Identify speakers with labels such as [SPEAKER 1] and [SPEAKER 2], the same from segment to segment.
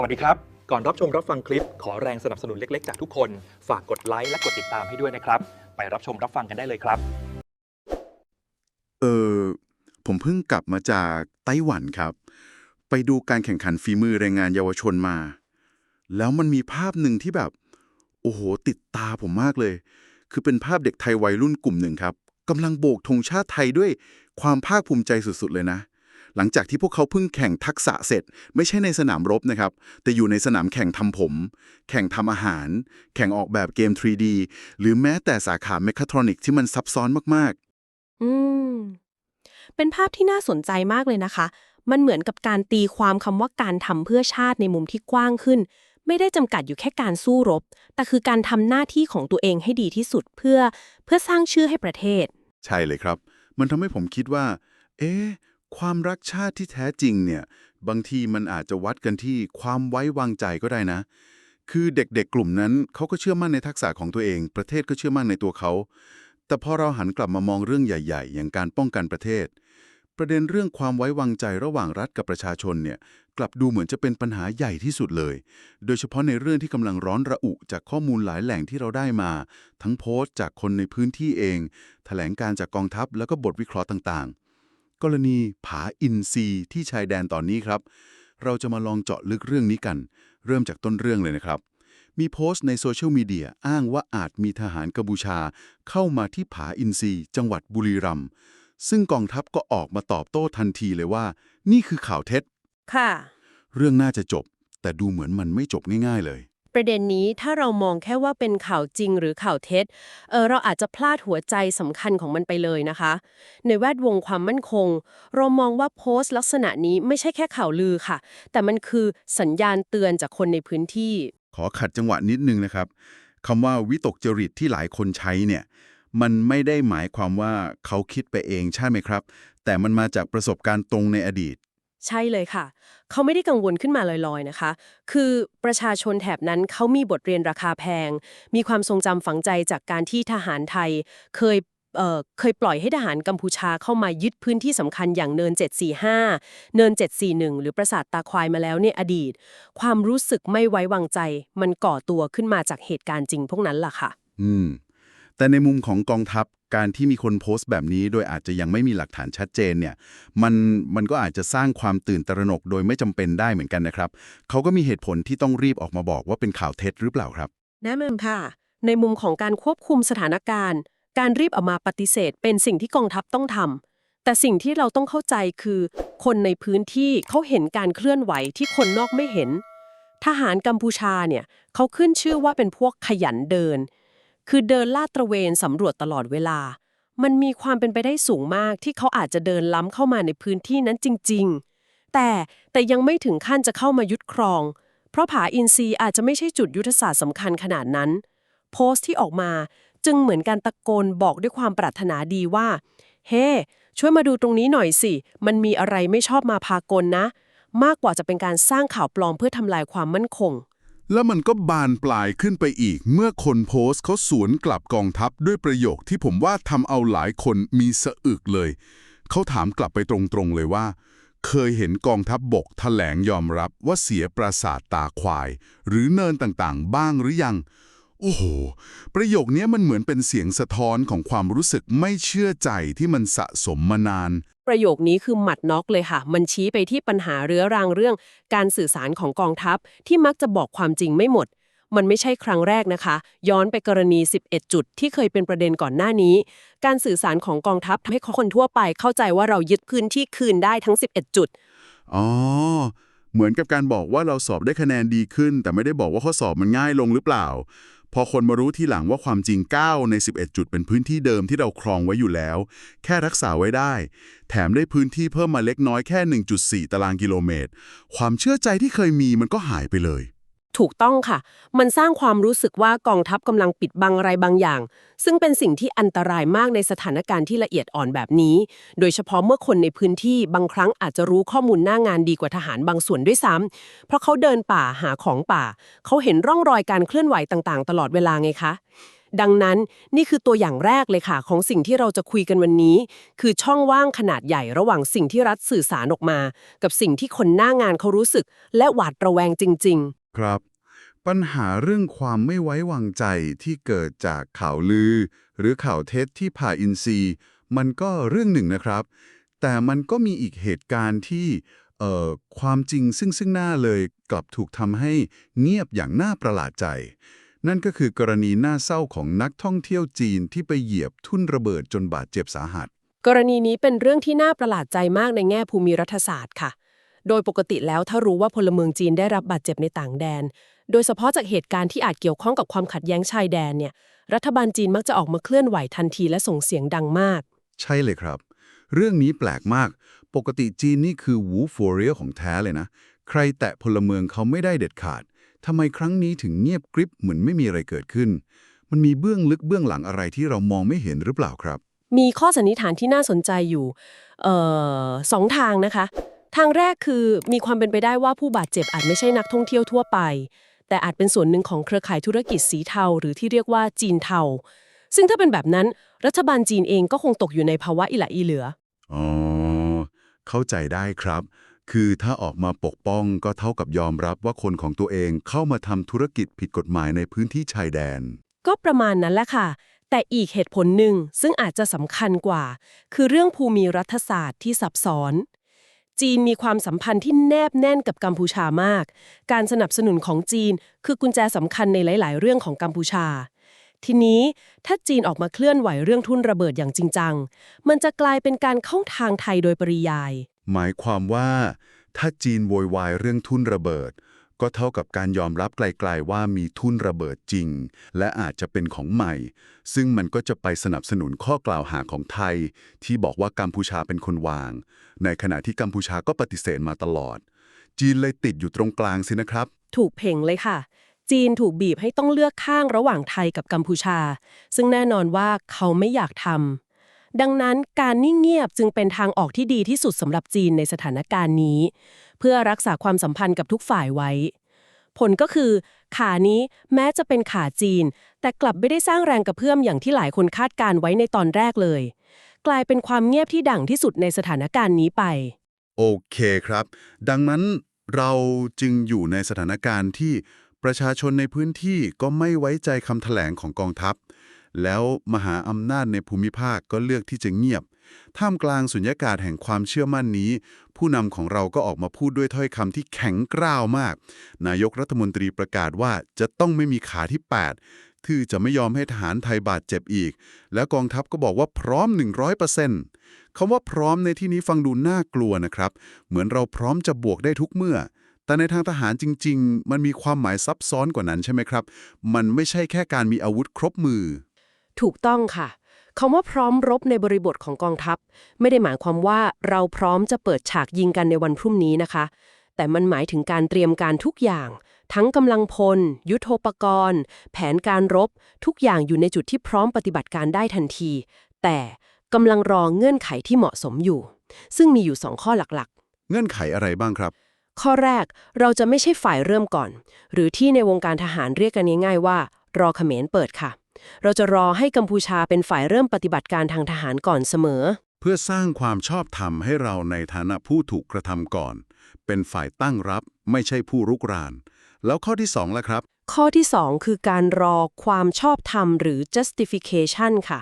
[SPEAKER 1] สวัสดีครับ ก่อนรับชมรับฟังคลิป ขอแรงสนับสนุนเล็ก ๆ จากทุกคน ฝากกดไลค์และกดติดตามให้ด้วยนะครับ ไปรับชมรับฟังกันได้เลยครับ
[SPEAKER 2] เออผมเพิ่งกลับมาจากไต้หวันครับ ไปดูการแข่งขันฝีมือแรงงานเยาวชนมา แล้วมันมีภาพหนึ่งที่แบบ โอ้โห ติดตาผมมากเลย คือเป็นภาพเด็กไทยวัยรุ่นกลุ่มหนึ่งครับกำลังโบกธงชาติไทยด้วยความภาคภูมิใจสุดๆเลยนะ หลังจากที่พวกเขาเพิ่งแข่งทักษะเสร็จ ไม่ใช่ในสนามรบนะครับ แต่อยู่ในสนามแข่งทำผม แข่งทำอาหาร แข่งออกแบบเกม 3D หรือแม้แต่สาขาเมคาทรอนิกที่มันซับซ้อนมากๆ
[SPEAKER 3] อืม เป็นภาพที่น่าสนใจมากเลยนะคะ มันเหมือนกับการตีความคำว่าการทำเพื่อชาติในมุมที่กว้างขึ้น ไม่ได้จำกัดอยู่แค่การสู้รบ แต่คือการทำหน้าที่ของตัวเองให้ดีที่สุดเพื่อเพื่อสร้างชื่อให้ประเทศ
[SPEAKER 2] ใช่เลยครับ มันทำให้ผมคิดว่า เอ๊ะ ความรักชาติที่แท้จริงเนี่ย บางทีมันอาจจะวัดกันที่ความไว้วางใจก็ได้นะ คือเด็กๆกลุ่มนั้นเขาก็เชื่อมั่นในทักษะของตัวเอง ประเทศก็เชื่อมั่นในตัวเขา แต่พอเราหันกลับมามองเรื่องใหญ่ ๆ อย่างการป้องกันประเทศ ประเด็นเรื่องความไว้วางใจระหว่างรัฐกับประชาชนเนี่ยกลับดูเหมือนจะเป็นปัญหาใหญ่ที่สุดเลย โดยเฉพาะในเรื่องที่กำลังร้อนระอุจากข้อมูลหลายแหล่งที่เราได้มา ทั้งโพสต์จากคนในพื้นที่เอง แถลงการจากกองทัพแล้วก็บทวิเคราะห์ต่างๆ กรณีผาอินซีที่ชายแดนตอนนี้ครับ เราจะมาลองเจาะลึกเรื่องนี้กัน เริ่มจากต้นเรื่องเลยนะครับ มีโพสต์ในโซเชียลมีเดียอ้างว่าอาจมีทหารกัมพูชา เข้ามาที่ผาอินซีจังหวัดบุรีรัมย์ซึ่งกองทัพก็ออกมาตอบโต้ทันทีเลยว่า นี่คือข่าวเท็จ
[SPEAKER 3] ค่ะ
[SPEAKER 2] เรื่องน่าจะจบ แต่ดูเหมือนมันไม่จบง่าย ๆเลย
[SPEAKER 3] ประเด็นนี้ถ้าเรามองแค่ว่าเป็นข่าวจริงหรือข่าวเท็จเออเราอาจจะพลาดหัวใจสำคัญของมันไปเลยนะคะ ในแวดวงความมั่นคง เรามองว่าโพสต์ลักษณะนี้ไม่ใช่แค่ข่าวลือค่ะ แต่มันคือสัญญาณเตือนจากคนในพื้นที่
[SPEAKER 2] ขอขัดจังหวะนิดนึงนะครับคำว่าวิตกจริตที่หลายคนใช้เนี่ยมันไม่ได้หมายความว่าเขาคิดไปเองใช่ไหมครับ แต่มันมาจากประสบการณ์ตรงในอดีต
[SPEAKER 3] ใช่เลยค่ะ เขาไม่ได้กังวลขึ้นมาลอยๆนะคะ คือประชาชนแถบนั้นเขามีบทเรียนราคาแพง มีความทรงจำฝังใจจากการที่ทหารไทยเคยเเคยปล่อยให้ทหารกัมพูชาเข้ามายึดพื้นที่สำคัญอย่างเนิน 745 เนิน 741 หรือปราสาทตาควายมาแล้วในอดีต ความรู้สึกไม่ไว้วางใจ มันก่อตัวขึ้นมาจากเหตุการณ์จริงพวกนั้นล่ะค่ะ
[SPEAKER 2] อืม แต่ในมุมของกองทัพการที่มีคนโพสต์แบบนี้ โดยอาจจะยังไม่มีหลักฐานชัดเจนเนี่ยมันมันก็อาจจะสร้างความตื่นตระหนกโดยไม่จำเป็นได้เหมือนกันนะครับเขาก็มีเหตุผลที่ต้องรีบออกมาบอกว่าเป็นข่าวเท็จหรือเปล่าครับ
[SPEAKER 3] แน่นอนค่ะ ในมุมของการควบคุมสถานการณ์ การรีบออกมาปฏิเสธ เป็นสิ่งที่กองทัพต้องทำแต่สิ่งที่เราต้องเข้าใจคือ คนในพื้นที่เขาเห็นการเคลื่อนไหวที่คนนอกไม่เห็น ทหารกัมพูชาเนี่ยเขาขึ้นชื่อว่าเป็นพวกขยันเดิน คือเดินลาดตระเวนสำรวจตลอดเวลา มันมีความเป็นไปได้สูงมากที่เขาอาจจะเดินล้ำเข้ามาในพื้นที่นั้นจริง ๆ แต่แต่ยังไม่ถึงขั้นจะเข้ามายึดครอง เพราะผาอินทรีอาจจะไม่ใช่จุดยุทธศาสตร์สำคัญขนาดนั้น โพสต์ที่ออกมาจึงเหมือนการตะโกนบอกด้วยความปรารถนาดีว่า เฮ้ช่วยมาดูตรงนี้หน่อยสิ มันมีอะไรไม่ชอบมาพากลนะ มากกว่าจะเป็นการสร้างข่าวปลอมเพื่อทำลายความมั่นคง
[SPEAKER 4] แล้วมันก็บานปลายขึ้นไปอีก เมื่อคนโพสต์เขาสวนกลับกองทัพด้วยประโยคที่ผมว่าทำเอาหลายคนมีสะอึกเลย เขาถามกลับไปตรงๆเลยว่า เคยเห็นกองทัพบบกแถลงยอมรับว่าเสียปราสาทตาควาย หรือเนินต่างๆ บ้างหรือยัง โอ้โห ประโยคนี้มันเหมือนเป็นเสียงสะท้อนของความรู้สึกไม่เชื่อใจที่มันสะสมมานาน
[SPEAKER 3] ประโยคนี้คือหมัดน็อกเลยค่ะ มันชี้ไปที่ปัญหาเรื้อรังเรื่อง การสื่อสารของกองทัพที่มักจะบอกความจริงไม่หมด มันไม่ใช่ครั้งแรกนะคะ ย้อนไปกรณี 11 จุดที่เคยเป็นประเด็นก่อนหน้านี้ การสื่อสารของกองทัพทำให้คนทั่วไปเข้าใจว่าเรายึดพื้นที่คืนได้ทั้ง 11 จุด
[SPEAKER 2] อ๋อ เหมือนกับการบอกว่าเราสอบได้คะแนนดีขึ้น แต่ไม่ได้บอกว่าข้อสอบมันง่ายลงหรือเปล่า พอคนมารู้ทีหลังว่าความจริง 9 ใน 11 จุดเป็นพื้นที่เดิมที่เราครองไว้อยู่แล้ว แค่รักษาไว้ได้ แถมได้พื้นที่เพิ่มมาเล็กน้อยแค่ 1.4 ตารางกิโลเมตร ความเชื่อใจที่เคยมีมันก็หายไปเลย
[SPEAKER 3] ถูกต้องค่ะ มันสร้างความรู้สึกว่ากองทัพกำลังปิดบังอะไรบางอย่าง ซึ่งเป็นสิ่งที่อันตรายมากในสถานการณ์ที่ละเอียดอ่อนแบบนี้ โดยเฉพาะเมื่อคนในพื้นที่บางครั้งอาจจะรู้ข้อมูลหน้างานดีกว่าทหารบางส่วนด้วยซ้ำเพราะเขาเดินป่าหาของป่า เขาเห็นร่องรอยการเคลื่อนไหวต่างๆ ตลอดเวลาไงคะดังนั้นนี่คือตัวอย่างแรกเลยค่ะ ของสิ่งที่เราจะคุยกันวันนี้ คือช่องว่างขนาดใหญ่ระหว่างสิ่งที่รัฐสื่อสารออกมา กับสิ่งที่คนหน้างานเขารู้สึก และหวาดระแวงจริง
[SPEAKER 2] ครับ ปัญหาเรื่องความไม่ไว้วางใจที่เกิดจากข่าวลือ หรือข่าวเท็จที่ผ่าอินซีมันก็เรื่องหนึ่งนะครับ แต่มันก็มีอีกเหตุการณ์ที่เอ่อความจริงซึ่งซึ่งหน้าเลยกลับถูกทำให้เงียบอย่างน่าประหลาดใจ นั่นก็คือกรณีน่าเศร้าของนักท่องเที่ยวจีนที่ไปเหยียบทุ่นระเบิดจนบาดเจ็บสาหัส
[SPEAKER 3] กรณีนี้เป็นเรื่องที่น่าประหลาดใจมากในแง่ภูมิรัฐศาสตร์ค่ะ โดยปกติแล้วถ้ารู้ว่าพลเมืองจีนได้รับบาดเจ็บในต่างแดน โดยเฉพาะจากเหตุการณ์ที่อาจเกี่ยวข้องกับความขัดแย้งชายแดนเนี่ย รัฐบาลจีนมักจะออกมาเคลื่อนไหวทันทีและส่งเสียงดังมาก
[SPEAKER 2] ใช่เลยครับ เรื่องนี้แปลกมาก ปกติจีนนี่คือวูฟอเรียของแท้เลยนะ ใครแตะพลเมืองเขาไม่ได้เด็ดขาดทำไมครั้งนี้ถึงเงียบกริบเหมือนไม่มีอะไรเกิดขึ้น มันมีเบื้องลึกเบื้องหลังอะไรที่เรามองไม่เห็นหรือเปล่าครับ
[SPEAKER 3] มีข้อสันนิษฐานที่น่าสนใจอยู่เอ่อสองทางนะคะ ทางแรกคือมีความเป็นไปได้ว่าผู้บาดเจ็บอาจไม่ใช่นักท่องเที่ยวทั่วไป แต่อาจเป็นส่วนหนึ่งของเครือข่ายธุรกิจสีเทา หรือที่เรียกว่าจีนเทา ซึ่งถ้าเป็นแบบนั้นรัฐบาลจีนเองก็คงตกอยู่ในภาวะอิหละอีเหลือ
[SPEAKER 2] อ๋อ เข้าใจได้ครับ คือถ้าออกมาปกป้องก็เท่ากับยอมรับว่าคนของตัวเองเข้ามาทำธุรกิจผิดกฎหมายในพื้นที่ชายแดน
[SPEAKER 3] ก็ประมาณนั้นแหละค่ะ แต่อีกเหตุผลหนึ่งซึ่งอาจจะสำคัญกว่า คือเรื่องภูมิรัฐศาสตร์ที่ซับซ้อน จีนมีความสัมพันธ์ที่แนบแน่นกับกัมพูชามาก การสนับสนุนของจีนคือกุญแจสำคัญในหลาย ๆ เรื่องของกัมพูชา ทีนี้ถ้าจีนออกมาเคลื่อนไหวเรื่องทุนระเบิดอย่างจริงจัง มันจะกลายเป็นการเข้าทางไทยโดยปริยาย
[SPEAKER 2] หมายความว่า ถ้าจีนโวยวายเรื่องทุนระเบิด ก็เท่ากับการยอมรับไกลๆว่ามีทุ่นระเบิดจริง และอาจจะเป็นของใหม่ ซึ่งมันก็จะไปสนับสนุนข้อกล่าวหาของไทย ที่บอกว่ากัมพูชาเป็นคนวาง ในขณะที่กัมพูชาก็ปฏิเสธมาตลอด จีนเลยติดอยู่ตรงกลางสินะครับ
[SPEAKER 3] ถูกเพ่งเลยค่ะ จีนถูกบีบให้ต้องเลือกข้างระหว่างไทยกับกัมพูชา ซึ่งแน่นอนว่าเขาไม่อยากทำ ดังนั้นการนิ่งเงียบจึงเป็นทางออกที่ดีที่สุดสำหรับจีนในสถานการณ์นี้ เพื่อรักษาความสัมพันธ์กับทุกฝ่ายไว้ ผลก็คือขานี้แม้จะเป็นขาจีน แต่กลับไม่ได้สร้างแรงกระเพื่อมอย่างที่หลายคนคาดการไว้ในตอนแรกเลย กลายเป็นความเงียบที่ดังที่สุดในสถานการณ์นี้ไป
[SPEAKER 2] โอเคครับ ดังนั้นเราจึงอยู่ในสถานการณ์ที่ประชาชนในพื้นที่ก็ไม่ไว้ใจคำแถลงของกองทัพ แล้วมหาอำนาจในภูมิภาคก็เลือกที่จะเงียบ ท่ามกลางสุญญากาศแห่งความเชื่อมั่นนี้ ผู้นำของเราก็ออกมาพูดด้วยถ้อยคำที่แข็งกร้าวมาก นายกรัฐมนตรีประกาศว่าจะต้องไม่มีขาที่ 8 ที่จะไม่ยอมให้ทหารไทยบาดเจ็บอีก แล้วกองทัพก็บอกว่าพร้อม 100%คำว่าพร้อมในที่นี้ฟังดูน่ากลัวนะครับ เหมือนเราพร้อมจะบวกได้ทุกเมื่อแต่ในทางทหารจริง ๆ มันมีความหมายซับซ้อนกว่านั้นใช่ไหมครับ มันไม่ใช่แค่การมีอาวุธครบมือ
[SPEAKER 3] ถูกต้องค่ะคำว่าพร้อมรบในบริบทของกองทัพ ไม่ได้หมายความว่าเราพร้อมจะเปิดฉากยิงกันในวันพรุ่งนี้นะคะ แต่มันหมายถึงการเตรียมการทุกอย่าง ทั้งกำลังพล ยุทโธปกรณ์ แผนการรบ ทุกอย่างอยู่ในจุดที่พร้อมปฏิบัติการได้ทันที แต่กำลังรอเงื่อนไขที่เหมาะสมอยู่ ซึ่งมีอยู่สองข้อหลักๆ
[SPEAKER 2] เงื่อนไขอะไรบ้างครับ
[SPEAKER 3] ข้อแรกเราจะไม่ใช่ฝ่ายเริ่มก่อน หรือที่ในวงการทหารเรียกกันง่ายๆว่า รอเขมรเปิดค่ะ เราจะรอให้กัมพูชาเป็นฝ่ายเริ่มปฏิบัติการทางทหารก่อนเสมอ
[SPEAKER 2] เพื่อสร้างความชอบธรรมให้เราในฐานะผู้ถูกกระทำก่อน เป็นฝ่ายตั้งรับไม่ใช่ผู้รุกราน แล้วข้อที่สองล่ะครับ
[SPEAKER 3] ข้อที่ 2 คือการรอความชอบธรรมหรือ justification ค่ะ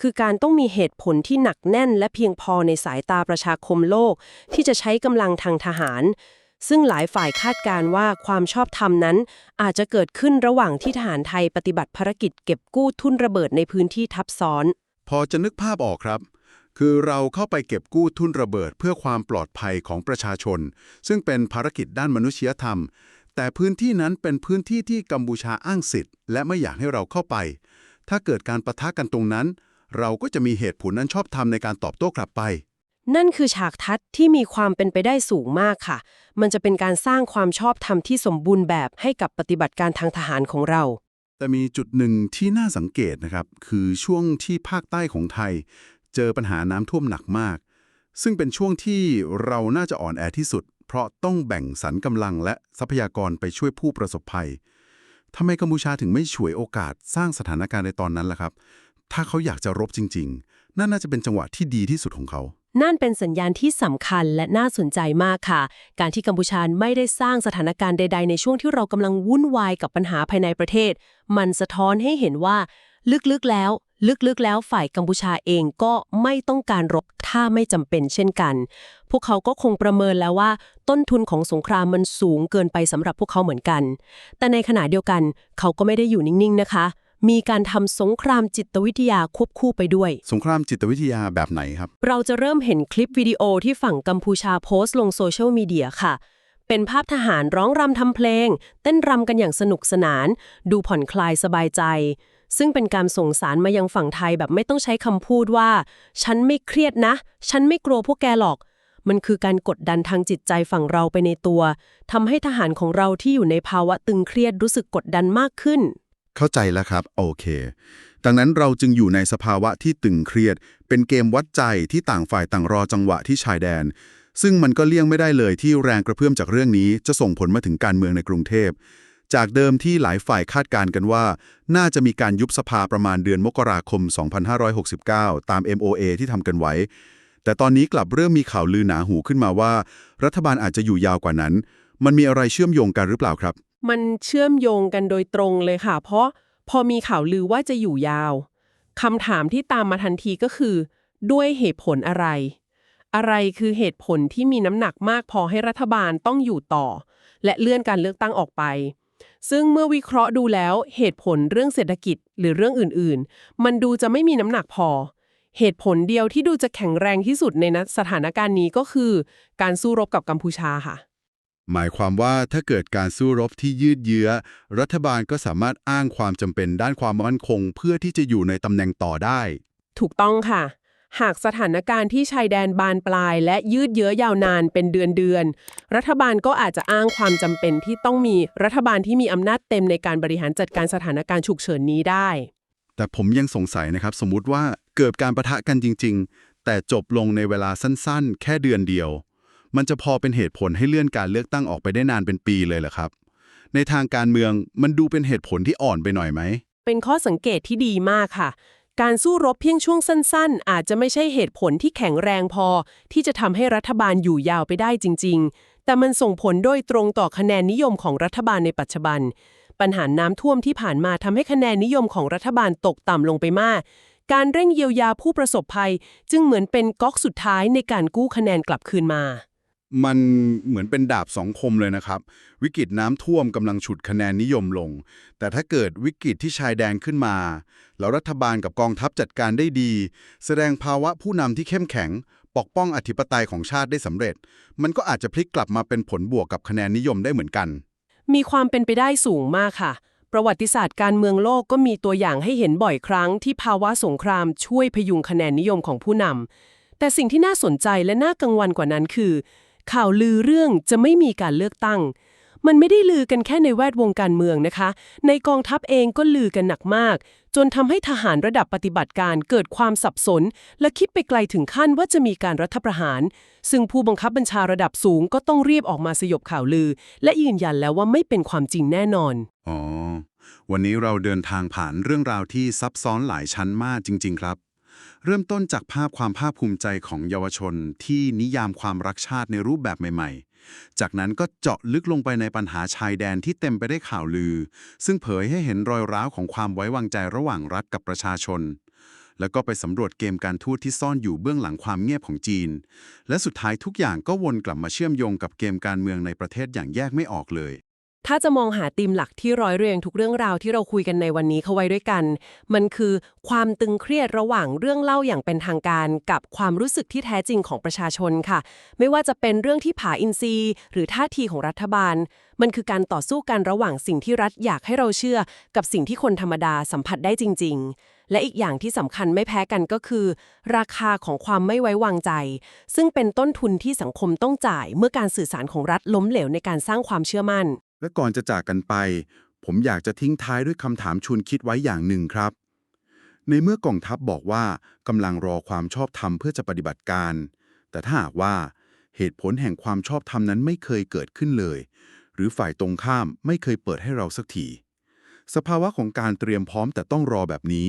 [SPEAKER 3] คือการต้องมีเหตุผลที่หนักแน่นและเพียงพอในสายตาประชาคมโลก ที่จะใช้กำลังทางทหาร ซึ่งหลายฝ่ายคาดการณ์ว่าความชอบธรรมนั้น อาจจะเกิดขึ้นระหว่างที่ทหารไทยปฏิบัติภารกิจเก็บกู้ทุ่นระเบิดในพื้นที่ทับซ้อน
[SPEAKER 2] พอจะนึกภาพออกครับ คือเราเข้าไปเก็บกู้ทุ่นระเบิดเพื่อความปลอดภัยของประชาชน ซึ่งเป็นภารกิจด้านมนุษยธรรม แต่พื้นที่นั้นเป็นพื้นที่ที่กัมพูชาอ้างสิทธิ์ และไม่อยากให้เราเข้าไป ถ้าเกิดการประทะกันตรงนั้น เราก็จะมีเหตุผลนั้นชอบธรรมในการตอบโต้กลับไป
[SPEAKER 3] นั่นคือฉากทัศน์ที่มีความเป็นไปได้สูงมากค่ะ มันจะเป็นการสร้างความชอบธรรมที่สมบูรณ์แบบให้กับปฏิบัติการทางทหารของเรา
[SPEAKER 2] แต่มีจุดหนึ่งที่น่าสังเกตนะครับ คือช่วงที่ภาคใต้ของไทย เจอปัญหาน้ำท่วมหนักมาก ซึ่งเป็นช่วงที่เราน่าจะอ่อนแอที่สุด เพราะต้องแบ่งสรรกำลังและทรัพยากรไปช่วยผู้ประสบภัยทำไมกัมพูชาถึงไม่ฉวยโอกาสสร้างสถานการณ์ในตอนนั้นล่ะครับ ถ้าเขาอยากจะรบจริง ๆ นั่นน่าจะเป็นจังหวะที่ดีที่สุดของเขา
[SPEAKER 3] นั่นเป็นสัญญาณที่สำคัญและน่าสนใจมากค่ะ การที่กัมพูชาไม่ได้สร้างสถานการณ์ใด ๆ ในช่วงที่เรากำลังวุ่นวายกับปัญหาภายในประเทศ มันสะท้อนให้เห็นว่า ลึกๆแล้ว ลึกๆ แล้วฝ่ายกัมพูชาเองก็ไม่ต้องการรบถ้าไม่จำเป็นเช่นกัน พวกเขาก็คงประเมินแล้วว่า ต้นทุนของสงครามมันสูงเกินไปสำหรับพวกเขาเหมือนกัน แต่ในขณะเดียวกัน เขาก็ไม่ได้อยู่นิ่งๆนะคะ มีการทำสงครามจิตวิทยาควบคู่ไปด้วย
[SPEAKER 2] สงครามจิตวิทยาแบบไหนครับ
[SPEAKER 3] เราจะเริ่มเห็นคลิปวิดีโอที่ฝั่งกัมพูชาโพสต์ลงโซเชียลมีเดียค่ะ เป็นภาพทหารร้องรำทำเพลง เต้นรำกันอย่างสนุกสนาน ดูผ่อนคลายสบายใจ ซึ่งเป็นการส่งสารมายังฝั่งไทยแบบไม่ต้องใช้คำพูดว่า ฉันไม่เครียดนะ ฉันไม่กลัวพวกแกหรอกมันคือการกดดันทางจิตใจฝั่งเราไปในตัว ทำให้ทหารของเราที่อยู่ในภาวะตึงเครียดรู้สึกกดดันมากขึ้น
[SPEAKER 2] เข้าใจแล้วครับ โอเค ดังนั้นเราจึงอยู่ในสภาวะที่ตึงเครียด เป็นเกมวัดใจที่ต่างฝ่ายต่างรอจังหวะที่ชายแดน ซึ่งมันก็เลี่ยงไม่ได้เลยที่แรงกระเพื่อมจากเรื่องนี้จะส่งผลมาถึงการเมืองในกรุงเทพ จากเดิมที่หลายฝ่ายคาดการณ์กันว่า น่าจะมีการยุบสภาประมาณเดือนมกราคม 2569 ตาม MOA ที่ทำกันไว้ แต่ตอนนี้กลับเริ่มมีข่าวลือหนาหูขึ้นมาว่า รัฐบาลอาจจะอยู่ยาวกว่านั้น มันมีอะไรเชื่อมโยงกันหรือเปล่าครับ
[SPEAKER 3] มันเชื่อมโยงกันโดยตรงเลยค่ะ เพราะพอมีข่าวลือว่าจะอยู่ยาวคำถามที่ตามมาทันทีก็คือ ด้วยเหตุผลอะไร อะไรคือเหตุผลที่มีน้ำหนักมากพอให้รัฐบาลต้องอยู่ต่อ และเลื่อนการเลือกตั้งออกไป ซึ่งเมื่อวิเคราะห์ดูแล้วเหตุผลเรื่องเศรษฐกิจหรือเรื่องอื่นๆ มันดูจะไม่มีน้ำหนักพอ เหตุผลเดียวที่ดูจะแข็งแรงที่สุดในนสถานการณ์นี้ก็คือ การสู้รบกับกัมพูชาค่ะ
[SPEAKER 2] หมายความว่าถ้าเกิดการสู้รบที่ยืดเยื้อ รัฐบาลก็สามารถอ้างความจำเป็นด้านความมั่นคง เพื่อที่จะอยู่ในตำแหน่งต่อได้
[SPEAKER 3] ถูกต้องค่ะ หากสถานการณ์ที่ชายแดนบานปลาย และยืดเยื้อยาวนานเป็นเดือนเดือนๆรัฐบาลก็อาจจะอ้างความจำเป็นที่ต้องมีรัฐบาลที่มีอำนาจเต็มในการบริหารจัดการสถานการณ์ฉุกเฉินนี้ได้
[SPEAKER 2] แต่ผมยังสงสัยนะครับ สมมุติว่าเกิดการประทะกันจริง ๆ แต่จบลงในเวลาสั้น ๆ แค่เดือนเดียว มันจะพอเป็นเหตุผลให้เลื่อนการเลือกตั้งออกไปได้นานเป็นปีเลยเหรอครับ ในทางการเมืองมันดูเป็นเหตุผลที่อ่อนไปหน่อยไหม
[SPEAKER 3] เป็นข้อสังเกตที่ดีมากค่ะ การสู้รบเพียงช่วงสั้นๆ อาจจะไม่ใช่เหตุผลที่แข็งแรงพอ ที่จะทำให้รัฐบาลอยู่ยาวไปได้จริง ๆ แต่มันส่งผลโดยตรงต่อคะแนนนิยมของรัฐบาลในปัจจุบัน ปัญหาน้ำท่วมที่ผ่านมาทำให้คะแนนนิยมของรัฐบาลตกต่ำลงไปมากการเร่งเยียวยาผู้ประสบภัย จึงเหมือนเป็นก๊อกสุดท้ายในการกู้คะแนนกลับคืนมา
[SPEAKER 2] มันเหมือนเป็นดาบสองคมเลยนะครับ วิกฤตน้ำท่วมกำลังฉุดคะแนนนิยมลง แต่ถ้าเกิดวิกฤตที่ชายแดนขึ้นมา แล้วรัฐบาลกับกองทัพจัดการได้ดี แสดงภาวะผู้นำที่เข้มแข็ง ปกป้องอธิปไตยของชาติได้สำเร็จ มันก็อาจจะพลิกกลับมาเป็นผลบวกกับคะแนนนิยมได้เหมือนกัน
[SPEAKER 3] มีความเป็นไปได้สูงมากค่ะ ประวัติศาสตร์การเมืองโลกก็มีตัวอย่างให้เห็นบ่อยครั้งที่ภาวะสงครามช่วยพยุงคะแนนนิยมของผู้นำแต่สิ่งที่น่าสนใจและน่ากังวลกว่านั้นคือ ข่าวลือเรื่องจะไม่มีการเลือกตั้ง มันไม่ได้ลือกันแค่ในแวดวงการเมืองนะคะ ในกองทัพเองก็ลือกันหนักมาก จนทำให้ทหารระดับปฏิบัติการเกิดความสับสน และคิดไปไกลถึงขั้นว่าจะมีการรัฐประหาร ซึ่งผู้บังคับบัญชาระดับสูงก็ต้องรีบออกมาสยบข่าวลือ และยืนยันแล้วว่าไม่เป็นความจริงแน่นอน
[SPEAKER 2] อ๋อวันนี้เราเดินทางผ่านเรื่องราวที่ซับซ้อนหลายชั้นมากจริง ๆ ครับ เริ่มต้นจากภาพความภาคภูมิใจของเยาวชนที่นิยามความรักชาติในรูปแบบใหม่ ๆ จากนั้นก็เจาะลึกลงไปในปัญหาชายแดนที่เต็มไปได้วยข่าวลือ ซึ่งเผยให้เห็นรอยร้าวของความไว้วางใจระหว่างรัฐกับประชาชน แล้วก็ไปสำรวจเกมการทูตที่ซ่อนอยู่เบื้องหลังความเงียบของจีน และสุดท้ายทุกอย่างก็วนกลับมาเชื่อมโยงกับเกมการเมืองในประเทศอย่างแยกไม่ออกเลย
[SPEAKER 3] ถ้าจะมองหาธีมหลักที่ร้อยเรียงทุกเรื่องราวที่เราคุยกันในวันนี้เข้าไว้ด้วยกัน มันคือความตึงเครียดระหว่างเรื่องเล่าอย่างเป็นทางการ กับความรู้สึกที่แท้จริงของประชาชนค่ะ ไม่ว่าจะเป็นเรื่องที่ผาอินทรีหรือท่าทีของรัฐบาล มันคือการต่อสู้กันระหว่างสิ่งที่รัฐอยากให้เราเชื่อ กับสิ่งที่คนธรรมดาสัมผัสได้จริง ๆและอีกอย่างที่สำคัญไม่แพ้กันก็คือ ราคาของความไม่ไว้วางใจ ซึ่งเป็นต้นทุนที่สังคมต้องจ่ายเมื่อการสื่อสารของรัฐล้มเหลวในการสร้างความเชื่อมั่น
[SPEAKER 2] และก่อนจะจากกันไป ผมอยากจะทิ้งท้ายด้วยคำถามชวนคิดไว้อย่างหนึ่งครับ ในเมื่อกองทัพบอกว่ากำลังรอความชอบธรรมเพื่อจะปฏิบัติการ แต่ถ้าหากว่าเหตุผลแห่งความชอบธรรมนั้นไม่เคยเกิดขึ้นเลย หรือฝ่ายตรงข้ามไม่เคยเปิดให้เราสักทีสภาวะของการเตรียมพร้อมแต่ต้องรอแบบนี้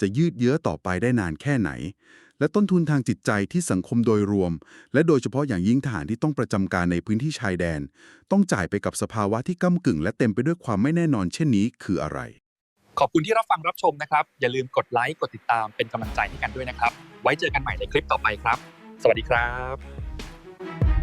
[SPEAKER 2] จะยืดเยื้อต่อไปได้นานแค่ไหน และต้นทุนทางจิตใจที่สังคมโดยรวม และโดยเฉพาะอย่างยิ่งทหารที่ต้องประจำการในพื้นที่ชายแดน ต้องจ่ายไปกับสภาวะที่ก้ากึ่ง และเต็มไปด้วยความไม่แน่นอนเช่นนี้คืออะไร
[SPEAKER 1] ขอบคุณที่รับฟังรับชมนะครับ อย่าลืมกดไลค์กดติดตามเป็นกำลังใจให้กันด้วยนะครับ ไว้เจอกันใหม่ในคลิปต่อไปครับ สวัสดีครับ